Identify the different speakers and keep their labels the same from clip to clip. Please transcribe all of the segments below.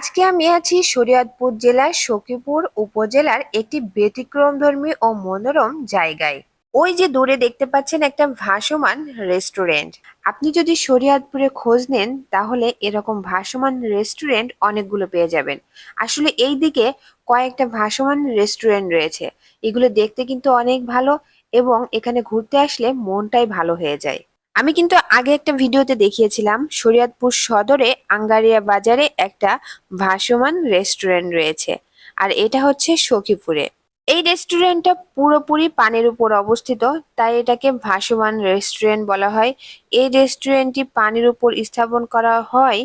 Speaker 1: আজকে আমি আছি শরীয়তপুর জেলার সখীপুর উপজেলার একটি ব্যতিক্রমধর্মী ও মনোরম জায়গায়। ওই যে দূরে দেখতে পাচ্ছেন একটা ভাসমান রেস্টুরেন্ট। আপনি যদি শরীয়তপুরে খোঁজ নেন, তাহলে এরকম ভাসমান রেস্টুরেন্ট অনেকগুলো পেয়ে যাবেন। আসলে এই দিকে কয়েকটা ভাসমান রেস্টুরেন্ট রয়েছে। এগুলো দেখতে কিন্তু অনেক ভালো এবং এখানে ঘুরতে আসলে মনটাই ভালো হয়ে যায়। আমি কিন্তু আগে একটা ভিডিওতে দেখিয়েছিলাম, শরীয়তপুর সদরে আঙ্গারিয়া বাজারে একটা ভাসমান রেস্টুরেন্ট রয়েছে, আর এটা হচ্ছে সখীপুরে। এই রেস্টুরেন্টটা পুরোপুরি পানির উপর অবস্থিত, তাই এটাকে ভাসমান রেস্টুরেন্ট বলা হয়। এই রেস্টুরেন্টটি পানির উপর স্থাপন করা হয়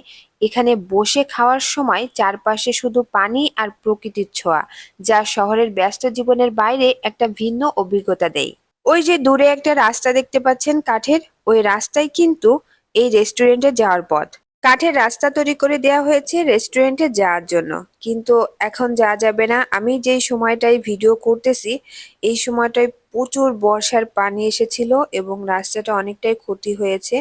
Speaker 1: এখানে বসে খাওয়ার সময় চারপাশে শুধু পানি আর প্রকৃতির ছোঁয়া, যা শহরের ব্যস্ত জীবনের বাইরে একটা ভিন্ন অভিজ্ঞতা দেয়। ওই যে দূরে একটা রাস্তা দেখতে পাচ্ছেন কাঠের, ওই রাস্তায় কিন্তু এই রেস্টুরেন্টে যাওয়ার পথ। কাঠের রাস্তা তৈরি করে দেওয়া হয়েছে রেস্টুরেন্টে যাওয়ার জন্য। কিন্তু এখন যাওয়া যাবে না। আমি যেই সময়টায় ভিডিও করতেছি, এই সময়টায় প্রচুর বর্ষার পানি এসেছিল এবং রাস্তাটা অনেকটাই ক্ষতি হয়েছে।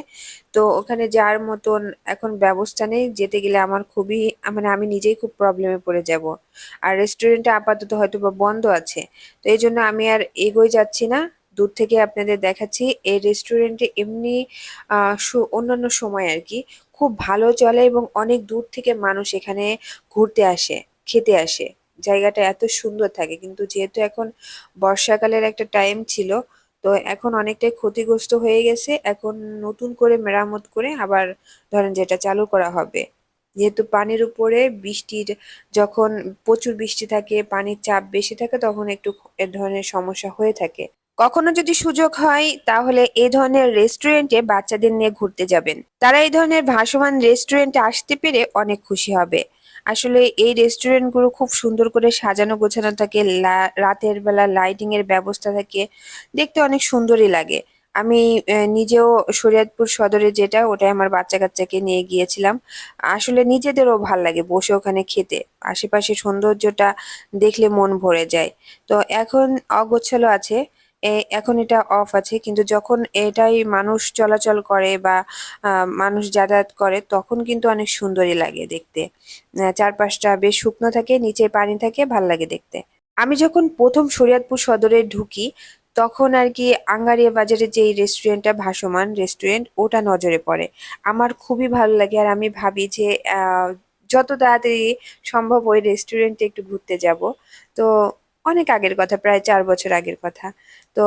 Speaker 1: তো ওখানে যাওয়ার মতন এখন ব্যবস্থা নেই। যেতে গেলে আমার খুবই মানে আমি নিজেই খুব প্রবলেমে পড়ে যাব। আর রেস্টুরেন্টটা আপাতত হয়তো বা বন্ধ আছে। তো এই জন্য আমি আর এগোই যাচ্ছি না। দূর থেকে আপনাদের দেখাচ্ছি, এই রেস্টুরেন্টে এমনি অন্যান্য সময় আর কি, খুব ভালো চলে এবং অনেক দূর থেকে মানুষ এখানে ঘুরতে আসে, খেতে আসে। জায়গাটা এত সুন্দর থাকে, কিন্তু যেহেতু এখন বর্ষাকালের একটা টাইম ছিল, তো এখন অনেকটাই ক্ষতিগ্রস্ত হয়ে গেছে। এখন নতুন করে মেরামত করে আবার ধরেন যেটা চালু করা হবে। যেহেতু পানির উপরে বৃষ্টির, যখন প্রচুর বৃষ্টি থাকে, পানির চাপ বেশি থাকে, তখন একটু এ ধরনের সমস্যা হয়ে থাকে। কখনো যদি সুযোগ হয়, তাহলে এই ধরনের রেস্টুরেন্টে বাচ্চাদের নিয়ে ঘুরতে যাবেন। তারা এই ধরনের ভাসমান রেস্টুরেন্টে আসতে পেরে অনেক খুশি হবে। আসলে এই রেস্টুরেন্টগুলো খুব সুন্দর করে সাজানো গোছানো থাকে রাতের বেলা লাইটিং এর ব্যবস্থা থাকে, দেখতে অনেক সুন্দরই লাগে। আমি নিজেও শরীয়তপুর সদরে যেটা, ওটাই আমার বাচ্চা কাচ্চাকে নিয়ে গিয়েছিলাম। আসলে নিজেদেরও ভালো লাগে বসে ওখানে খেতে। আশেপাশে সৌন্দর্যটা দেখলে মন ভরে যায়। তো এখন অগোছালো আছে। এ- এখন এটা অফ আছে। কিন্তু যখন এটাই মানুষ চলাচল করে বা মানুষ যাতায়াত করে, তখন কিন্তু অনেক সুন্দরই লাগে দেখতে। চারপাশটা বেশ শুকনো থাকে, নিচে পানি থাকে, ভালো লাগে দেখতে। আমি যখন প্রথম শরীয়তপুর সদরে ঢুকি, তখন আর কি আঙ্গারিয়া বাজারে যে রেস্টুরেন্টটা ভাসমান রেস্টুরেন্ট ওটা নজরে পড়ে। আমার খুবই ভালো লাগে আর আমি ভাবি যে যত তাড়াতাড়ি সম্ভব ওই রেস্টুরেন্টে একটু ঘুরতে যাব। তো অনেক আগের কথা, প্রায় চার বছর আগের কথা। তো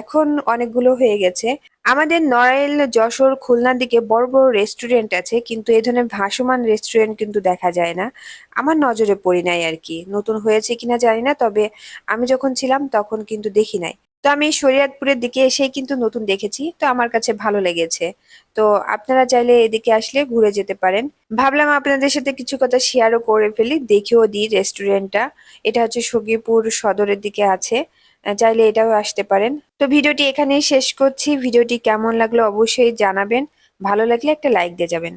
Speaker 1: এখন অনেকগুলো হয়ে গেছে। আমাদের নড়াইল, যশোর, খুলনার দিকে বড় বড় রেস্টুরেন্ট আছে, কিন্তু এই ধরনের ভাসমান রেস্টুরেন্ট কিন্তু দেখা যায় না। আমার নজরে পড়ি নাই আর কি। নতুন হয়েছে কিনা জানি না, তবে আমি যখন ছিলাম তখন কিন্তু দেখি নাই। তো আমি শরীয়তপুরের দিকে এসেই কিন্তু নতুন দেখেছি, তো আমার কাছে ভালো লেগেছে। তো আপনারা চাইলে এদিকে আসলে ঘুরে যেতে পারেন। ভাবলাম আপনাদের সাথে কিছু কথা শেয়ারও করে ফেলি দেখেও দিই রেস্টুরেন্টটা এটা হচ্ছে সখীপুর সদরের দিকে আছে চাইলে এটাও আসতে পারেন। তো ভিডিওটি এখানেই শেষ করছি। ভিডিওটি কেমন লাগল অবশ্যই জানাবেন। ভালো লাগলে একটা লাইক দিয়ে যাবেন।